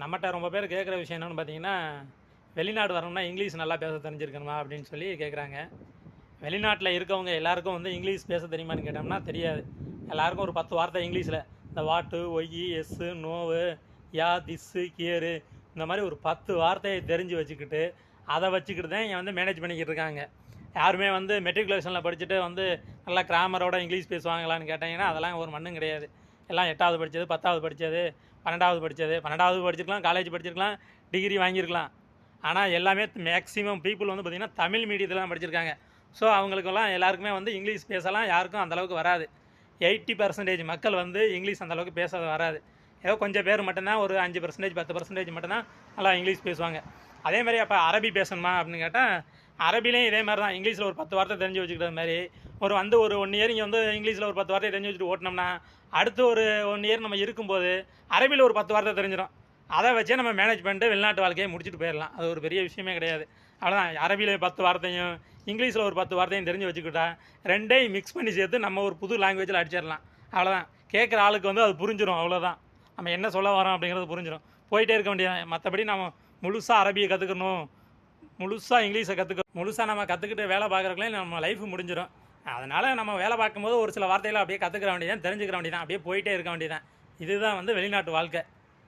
நம்மகிட்ட ரொம்ப பேர் கேட்குற விஷயம் என்னென்னு பார்த்தீங்கன்னா வெளிநாடு வரணும்னா இங்கிலீஷ் நல்லா பேச தெரிஞ்சிருக்கணுமா அப்படின்னு சொல்லி கேட்குறாங்க. வெளிநாட்டில் இருக்கவங்க எல்லாருக்கும் வந்து இங்கிலீஷ் பேச தெரியுமான்னு கேட்டோம்னா தெரியாது. எல்லாருக்கும் ஒரு பத்து வார்த்தை இங்கிலீஷில். இந்த வாட்டு ஒய் எஸ்ஸு நோவு யா திஸ்ஸு கியரு இந்த மாதிரி ஒரு பத்து வார்த்தையை தெரிஞ்சு வச்சுக்கிட்டு அதை வச்சுக்கிட்டு தான் இங்கே வந்து மேனேஜ் பண்ணிக்கிட்டு இருக்காங்க. யாருமே வந்து மெட்ரிகுலேஷனில் படிச்சுட்டு வந்து நல்லா கிராமரோட இங்கிலீஷ் பேசுவாங்களான்னு கேட்டிங்கன்னா அதெல்லாம் ஒரு மண்ணும் கிடையாது. எல்லாம் எட்டாவது படித்தது பத்தாவது படித்தது பன்னெண்டாவது படித்தது பன்னெண்டாவது படிச்சிருக்கலாம் காலேஜ் படிச்சிருக்கலாம் டிகிரி வாங்கியிருக்கலாம். ஆனால் எல்லாமே மேக்ஸிமம் பீப்புள் வந்து பார்த்திங்கன்னா தமிழ் மீடியத்தில் தான் படிச்சிருக்காங்க. ஸோ அவங்களுக்கெல்லாம் எல்லாருக்குமே வந்து இங்கிலீஷ் பேசலாம் யாருக்கும் அந்தளவுக்கு வராது. எயிட்டி பர்சன்டேஜ் மக்கள் வந்து இங்கிலீஷ் அந்தளவுக்கு பேச வராது. ஏதோ கொஞ்சம் பேர் மட்டும்தான் ஒரு அஞ்சு பர்சன்டேஜ் பத்து பர்சன்டேஜ் மட்டும்தான் நல்லா இங்கிலீஷ் பேசுவாங்க. அதே மாதிரி அப்போ அரபி பேசணுமா அப்படின்னு கேட்டால் அரபிலையும் இதே மாதிரி தான் இங்கிலீஷில் ஒரு பத்து வார்த்தை தெரிஞ்சு வச்சுக்கிற மாதிரி. ஒரு வந்து ஒரு ஒன் இயர் இங்கே வந்து இங்கிலீஷில் ஒரு பத்து வார்த்தை தெரிஞ்சு வச்சுட்டு ஓட்டினோம்னா அடுத்து ஒரு ஒன் இயர் நம்ம இருக்கும்போது அரபியில் ஒரு பத்து வார்த்தை தெரிஞ்சிடும் அதை வச்சே நம்ம மேனேஜ் பண்ணிட்டு வெளிநாட்டு வாழ்க்கையை முடிச்சுட்டு போயிடலாம் அது ஒரு பெரிய விஷயமே கிடையாது. அவ்வளோதான் அரபியில் பத்து வார்த்தையும் இங்கிலீஷில் ஒரு பத்து வார்த்தையும் தெரிஞ்சு வச்சுக்கிட்டா ரெண்டையும் மிக்ஸ் பண்ணி சேர்த்து நம்ம ஒரு புது லாங்குவேஜில் அடிச்சிடலாம் அவ்வளோதான் கேட்குற ஆளுக்கு வந்து அது புரிஞ்சிடும் அவ்வளோதான் நம்ம என்ன சொல்ல வரோம் அப்படிங்கிறது புரிஞ்சிடும் போயிட்டே இருக்க வேண்டியது மற்றபடி நம்ம முழுசாக அரபியை கற்றுக்கணும் முழுசாக இங்கிலீஷை கற்றுக்க முழுசாக நம்ம கற்றுக்கிட்டு வேலை பார்க்குறக்குள்ளே நம்ம லைஃப் முடிஞ்சிடும் அதனால் நம்ம வேலை பார்க்கும்போது ஒரு சில வார்த்தைகளை அப்படியே கற்றுக்கிற வேண்டியதான் தெரிஞ்சுக்கிற வேண்டியதான் அப்படியே போயிட்டே இருக்க வேண்டியதான் இதுதான் வந்து வெளிநாட்டு வாழ்க்கை.